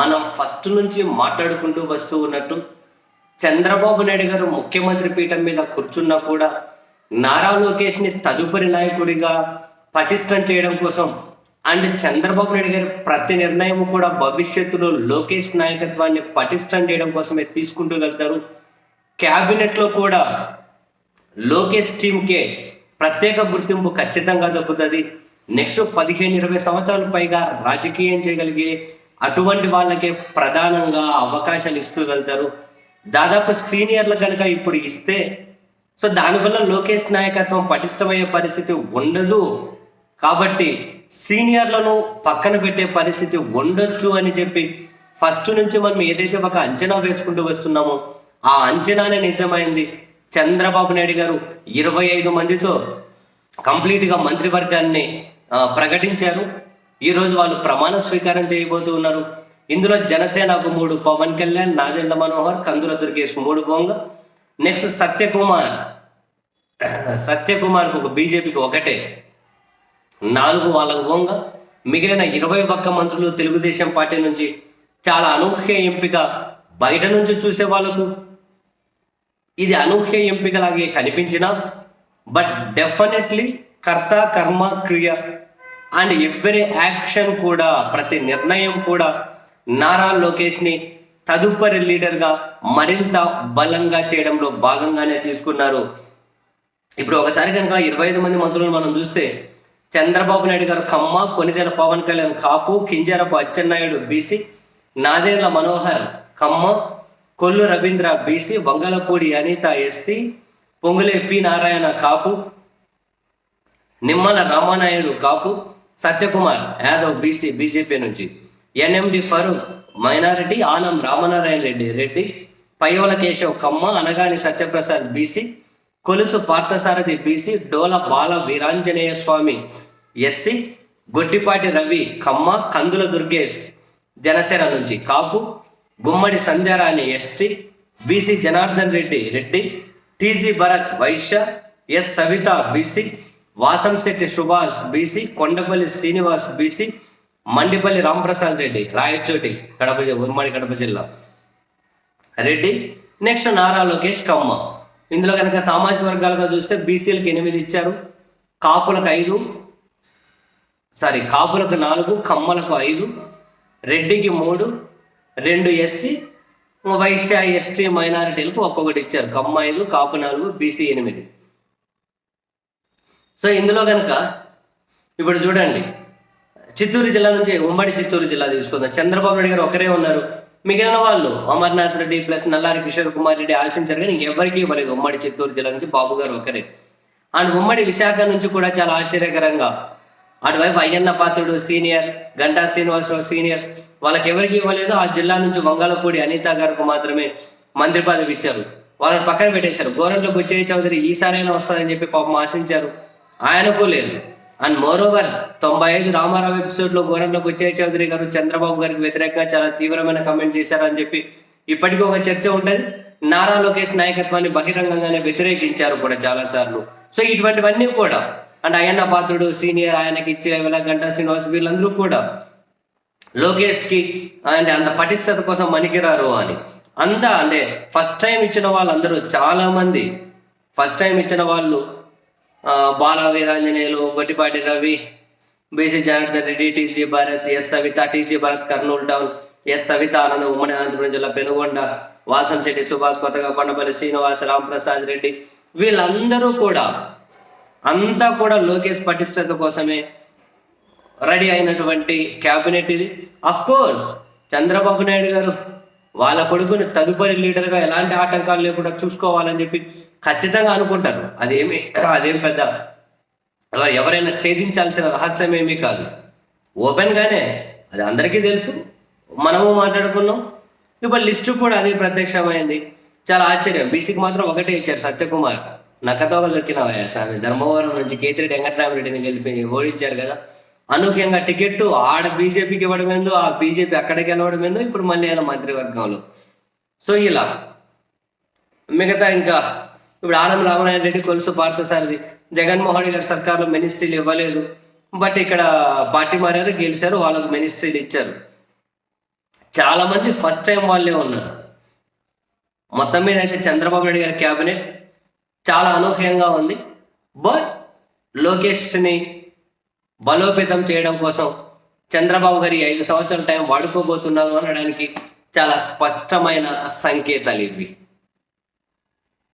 మనం ఫస్ట్ నుంచి మాట్లాడుకుంటూ వస్తూ ఉన్నట్టు చంద్రబాబు నాయుడు గారు ముఖ్యమంత్రి పీఠం మీద కూర్చున్నా కూడా నారా లోకేష్ని తదుపరి నాయకుడిగా పటిష్టం చేయడం కోసం అండ్ చంద్రబాబు నాయుడు గారి ప్రతి నిర్ణయం కూడా భవిష్యత్తులో లోకేష్ నాయకత్వాన్ని పటిష్టం చేయడం కోసమే తీసుకుంటూ వెళ్తారు క్యాబినెట్లో కూడా లోకేష్ టీంకే ప్రత్యేక గుర్తింపు ఖచ్చితంగా దక్కుతుంది. నెక్స్ట్ పదిహేను ఇరవై సంవత్సరాల పైగా రాజకీయం చేయగలిగే అటువంటి వాళ్ళకే ప్రధానంగా అవకాశాలు ఇస్తూ వెళ్తారు దాదాపు సీనియర్లు కనుక ఇప్పుడు ఇస్తే సో దానివల్ల లోకేష్ నాయకత్వం పటిష్టమయ్యే పరిస్థితి ఉండదు. కాబట్టి సీనియర్లను పక్కన పెట్టే పరిస్థితి ఉండొచ్చు అని చెప్పి ఫస్ట్ నుంచి మనం ఏదైతే ఒక అంచనా వేసుకుంటూ వస్తున్నామో ఆ అంచనానే నిజమైంది. చంద్రబాబు నాయుడు గారు ఇరవై ఐదు మందితో కంప్లీట్గా మంత్రివర్గాన్ని ప్రకటించారు. ఈరోజు వాళ్ళు ప్రమాణ స్వీకారం చేయబోతూ ఉన్నారు. ఇందులో జనసేనకు మూడు పవన్ కళ్యాణ్ నాగేంద్ర మనోహర్ కందుల దుర్గేష్ మూడు బొంగ నెక్స్ట్ సత్యకుమార్. సత్యకుమార్కు ఒక బీజేపీకి ఒకటే. నాలుగు వాళ్ళకు బొంగ. మిగిలిన ఇరవై ఒక్క మంత్రులు తెలుగుదేశం పార్టీ నుంచి చాలా అనూహ్య ఎంపిక బయట నుంచి చూసే వాళ్ళకు. ఇది అనూహ్య ఎంపికలాగే కనిపించిన బట్ డెఫినెట్లీ కర్త కర్మ క్రియ అండ్ ఎవ్రీ యాక్షన్ కూడా ప్రతి నిర్ణయం కూడా నారా లోకేష్ని తదుపరి లీడర్గా మరింత బలంగా చేయడంలో భాగంగానే తీసుకున్నారు. ఇప్పుడు ఒకసారి కనుక ఇరవై ఐదు మంది మంత్రులను మనం చూస్తే Chandrababu Naidu garu Kamma Konidela Pawan Kalyan Kapu Kinjarapu Atchannaidu BC Nadendla Manohar Kamma Kollu Ravindra BC Vangalapudi Anitha SC Ponguru P Narayana Kapu Nimmala Ramanaidu Kapu Satyakumar Yadav BC BJP నుంచి. NMD Farooq minority Anam Ramanarayana Reddy Reddy Payyavula Keshav Kamma Anagani Satyaprasad BC Kolusu Parthasarathy BC Dola Bala Veeranjaneya Swamy SC Gottipati Ravi Kamma Kandula Durgesh Janasena నుంచి. Kapu Gummadi Sandhyarani ST BC Janardhan Reddy Reddy TG Bharath Vysya S Savitha BC Vasamsetti Subhash BC Kondapalli Srinivas BC Mandipalli Ramprasad Reddy Rayachoti Kadapa ఉమ్మడి కడప జిల్లా. Reddy next Nara Lokesh Kamma ఇందులో కనుక సామాజిక వర్గాలుగా చూస్తే బీసీలకు ఎనిమిది ఇచ్చారు కాపులకు ఐదు సారీ కాపులకు నాలుగు కమ్మలకు ఐదు రెడ్డికి మూడు రెండు ఎస్సీ వైశ్య ఎస్టీ మైనారిటీలకు ఒక్కొక్కటి ఇచ్చారు. కమ్మ ఐదు కాపు నాలుగు బీసీ ఎనిమిది. సో ఇందులో కనుక ఇప్పుడు చూడండి. చిత్తూరు జిల్లా నుంచి ఉమ్మడి చిత్తూరు జిల్లా తీసుకుందాం. చంద్రబాబు నాయుడు గారు ఒకరే ఉన్నారు. మిగిలిన వాళ్ళు అమర్నాథ్ రెడ్డి ప్లస్ నల్లారి కిషోర్ కుమార్ రెడ్డి ఆశించారు కానీ ఇంకెవరికి ఇవ్వలేదు. ఉమ్మడి చిత్తూరు జిల్లా నుంచి బాబు గారు ఒకరే. అండ్ ఉమ్మడి విశాఖ నుంచి కూడా చాలా ఆశ్చర్యకరంగా అటువైపు అయ్యన్న పాత్రుడు సీనియర్ గంటా శ్రీనివాసరావు సీనియర్ వాళ్ళకి ఎవరికి ఇవ్వలేదు. ఆ జిల్లా నుంచి వంగళపూడి అనిత గారికి మాత్రమే మంత్రి పదవి ఇచ్చారు. వాళ్ళని పక్కన పెట్టేశారు. గోరంట్లో బుచ్చయ్య చౌదరి ఈసారైనా వస్తారని చెప్పి పాపం ఆశించారు. ఆయనకు లేదు. అండ్ మోర్ ఓవర్ తొంభై ఐదు రామారావు ఎపిసోడ్లో గోరంలో బుచ్చయ్య చౌదరి గారు చంద్రబాబు గారికి వ్యతిరేకంగా చాలా తీవ్రమైన కమెంట్ చేశారని చెప్పి ఇప్పటికీ ఒక చర్చ ఉంటుంది నారా లోకేష్ నాయకత్వాన్ని బహిరంగంగానే వ్యతిరేకించారు కూడా చాలా సార్లు సో ఇటువంటివన్నీ కూడా అండ్ అయ్యన్న పాత్రుడు సీనియర్ ఆయనకి ఇచ్చే గంటా శ్రీనివాస్ వీళ్ళందరూ కూడా లోకేష్కి అంటే అంత పటిష్టత కోసం మనికిరారు అని. అంతా అంటే ఫస్ట్ టైం ఇచ్చిన వాళ్ళందరూ చాలా మంది ఫస్ట్ టైం ఇచ్చిన వాళ్ళు Bala Veeranjaneyulu Gottipati Ravi BC Janardhan Reddy TG Bharath S Savitha TG Bharath Kurnool town S Savitha Anand ఉమ్మడి అనంతపురం జిల్లా పెనుగొండ వాసంశెట్టి సుభాష్ కొత్తగా కొండపల్లి శ్రీనివాస రామప్రసాద్ రెడ్డి వీళ్ళందరూ కూడా అంతా కూడా లోకేష్ పటిష్టత కోసమే రెడీ అయినటువంటి క్యాబినెట్ ఇది. అఫ్ కోర్స్ చంద్రబాబు నాయుడు గారు వాళ్ళ కొడుకుని తదుపరి లీడర్గా ఎలాంటి ఆటంకాలు లేకుండా చూసుకోవాలని చెప్పి ఖచ్చితంగా అనుకుంటారు. అదేమి అదేం పెద్ద ఎవరైనా ఛేదించాల్సిన రహస్యం ఏమీ కాదు. ఓపెన్గానే అది అందరికీ తెలుసు. మనము మాట్లాడుకున్నాం. ఇప్పుడు లిస్టు కూడా అదే ప్రత్యక్షమైంది. చాలా ఆశ్చర్యం. బీసీకి మాత్రం ఒకటే ఇచ్చారు సత్యకుమార్. నక్కతోగా దొరికిన స్వామి. ధర్మవరం నుంచి కేతిరెడ్డి వెంకటరామరెడ్డిని గెలిపి ఓడించారు కదా. అనూహ్యంగా టికెట్ ఆడ బీజేపీకి ఇవ్వడం ఏందో ఆ బీజేపీ అక్కడికి వెళ్ళవడం ఏందో ఇప్పుడు మళ్ళీ ఆయన మంత్రివర్గంలో. సో ఇలా. మిగతా ఇంకా ఇప్పుడు ఆనం రామనారాయణ రెడ్డి కొలుసు పార్థసారథి. జగన్మోహన్ రెడ్డి గారి సర్కార్లో మినిస్ట్రీలు ఇవ్వలేదు. బట్ ఇక్కడ పార్టీ మారారు గెలిచారు వాళ్ళకు మినిస్ట్రీలు ఇచ్చారు. చాలా మంది ఫస్ట్ టైం వాళ్ళే ఉన్నారు. మొత్తం మీద అయితే చంద్రబాబు నాయుడు గారి క్యాబినెట్ చాలా అనూహ్యంగా ఉంది. బట్ లోకేష్ని బలోపేతం చేయడం కోసం చంద్రబాబు గారి ఐదు సంవత్సరాల టైం వాడుకోబోతున్నారు అనడానికి చాలా స్పష్టమైన సంకేతాలు ఇవి.